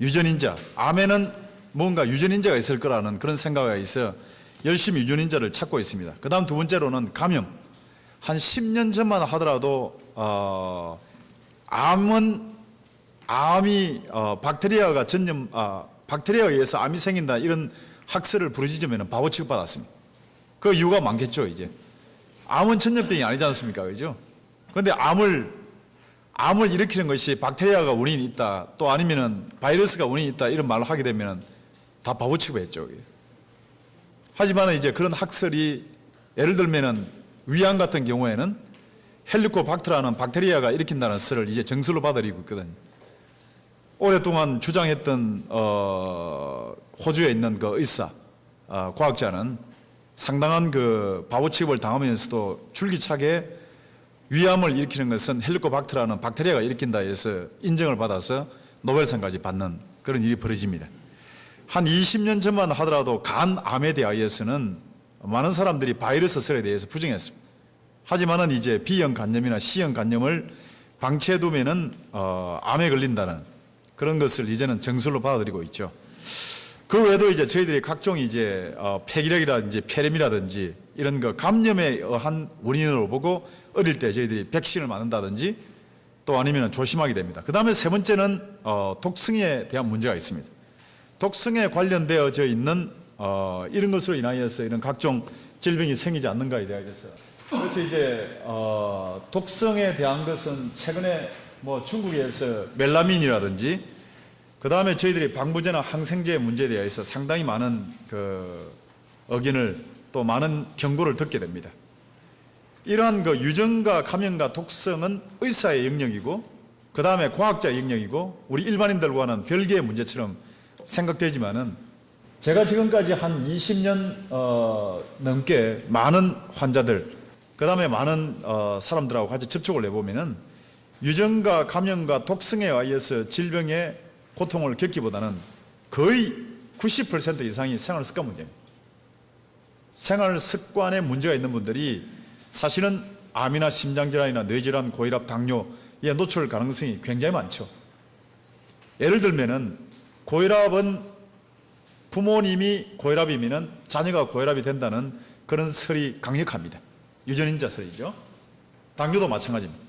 유전인자, 암에는 뭔가 유전인자가 있을 거라는 그런 생각이 있어 열심히 유전인자를 찾고 있습니다. 그 다음 두 번째로는 감염. 한 10년 전만 하더라도, 어, 암은, 암이, 어, 박테리아가 전염, 아, 박테리아에 의해서 암이 생긴다 이런 학설을 부르짖으면 바보 취급받았습니다. 그 이유가 많겠죠, 이제. 암은 천연병이 아니지 않습니까? 그죠? 그런데 암을, 암을 일으키는 것이 박테리아가 원인이 있다, 또 아니면은 바이러스가 원인이 있다, 이런 말을 하게 되면 다 바보 취급했죠. 하지만 이제 그런 학설이 예를 들면은 위암 같은 경우에는 헬리코박터라는 박테리아가 일으킨다는 설을 이제 정설로 받아들이고 있거든요. 오랫동안 주장했던 어, 호주에 있는 그 의사, 어, 과학자는 상당한 그 바보 취급을 당하면서도 줄기차게 위암을 일으키는 것은 헬리코박터라는 박테리아가 일으킨다 해서 인정을 받아서 노벨상까지 받는 그런 일이 벌어집니다. 한 20년 전만 하더라도 간암에 대하여서는 많은 사람들이 바이러스 설에 대해서 부정했습니다. 하지만은 이제 B형 간염이나 C형 간염을 방치해두면은 어, 암에 걸린다는 그런 것을 이제는 정설로 받아들이고 있죠. 그 외에도 이제 저희들이 각종 이제 어, 폐기력이라든지 폐렴이라든지 이런 거 감염에 의한 원인으로 보고 어릴 때 저희들이 백신을 맞는다든지 또 아니면 조심하게 됩니다. 그 다음에 세 번째는 어, 독성에 대한 문제가 있습니다. 독성에 관련되어져 있는 어, 이런 것으로 인하여서 이런 각종 질병이 생기지 않는가에 대하여서 그래서 이제 어, 독성에 대한 것은 최근에 뭐 중국에서 멜라민이라든지 그 다음에 저희들이 방부제나 항생제 문제에 대해서 상당히 많은 그 의견을 또 많은 경고를 듣게 됩니다. 이러한 그 유전과 감염과 독성은 의사의 영역이고 그 다음에 과학자의 영역이고 우리 일반인들과는 별개의 문제처럼 생각되지만은 제가 지금까지 한 20년 어, 넘게 많은 환자들 그 다음에 많은 어, 사람들하고 같이 접촉을 해보면은 유전과 감염과 독성에 의해서 질병의 고통을 겪기보다는 거의 90% 이상이 생활 습관 문제입니다. 생활 습관에 문제가 있는 분들이 사실은 암이나 심장질환이나 뇌질환, 고혈압, 당뇨에 노출 가능성이 굉장히 많죠. 예를 들면은 고혈압은 부모님이 고혈압이면은 자녀가 고혈압이 된다는 그런 설이 강력합니다. 유전인자 설이죠. 당뇨도 마찬가지입니다.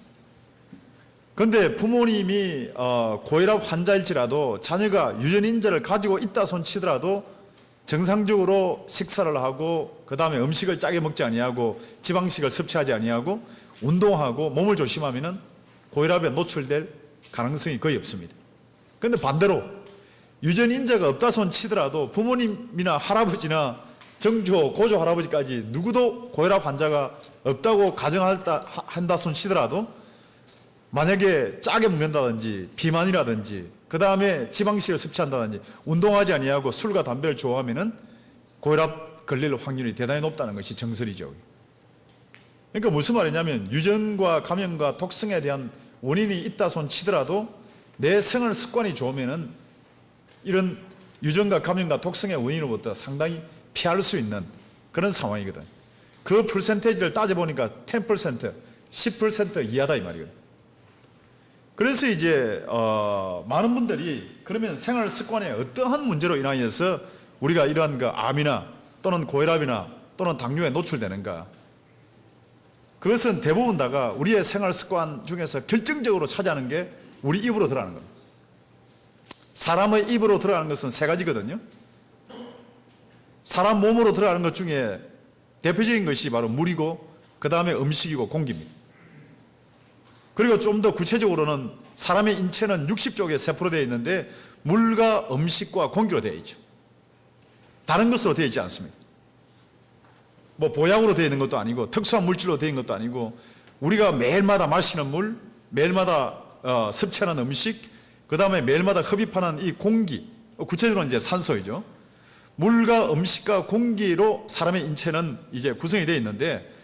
그런데 부모님이 어, 고혈압 환자일지라도 자녀가 유전인자를 가지고 있다 손 치더라도 정상적으로 식사를 하고 그 다음에 음식을 짜게 먹지 아니하고 지방식을 섭취하지 아니하고 운동하고 몸을 조심하면은 고혈압에 노출될 가능성이 거의 없습니다. 그런데 반대로 유전인자가 없다 손 치더라도 부모님이나 할아버지나 정조, 고조 할아버지까지 누구도 고혈압 환자가 없다고 가정한다 한다 손 치더라도 만약에 짜게 먹는다든지 비만이라든지 그 다음에 지방식을 섭취한다든지 운동하지 아니하고 술과 담배를 좋아하면은 고혈압 걸릴 확률이 대단히 높다는 것이 정설이죠. 그러니까 무슨 말이냐면 유전과 감염과 독성에 대한 원인이 있다 손 치더라도 내 생활 습관이 좋으면은 이런 유전과 감염과 독성의 원인으로부터 상당히 피할 수 있는 그런 상황이거든. 그 퍼센테이지를 따져보니까 10%, 10% 이하다 이 말이거든. 그래서 이제 어, 많은 분들이 그러면 생활 습관에 어떠한 문제로 인하여서 우리가 이러한 그 암이나 또는 고혈압이나 또는 당뇨에 노출되는가? 그것은 대부분 다가 우리의 생활 습관 중에서 결정적으로 차지하는 게 우리 입으로 들어가는 겁니다. 사람의 입으로 들어가는 것은 세 가지거든요. 사람 몸으로 들어가는 것 중에 대표적인 것이 바로 물이고 그 다음에 음식이고 공기입니다. 그리고 좀 더 구체적으로는 사람의 인체는 60쪽에 세포로 되어 있는데 물과 음식과 공기로 되어 있죠. 다른 것으로 되어 있지 않습니다. 뭐 보약으로 되어 있는 것도 아니고 특수한 물질로 되어 있는 것도 아니고 우리가 매일마다 마시는 물, 매일마다 어, 섭취하는 음식, 그 다음에 매일마다 흡입하는 이 공기, 구체적으로는 이제 산소이죠. 물과 음식과 공기로 사람의 인체는 이제 구성이 되어 있는데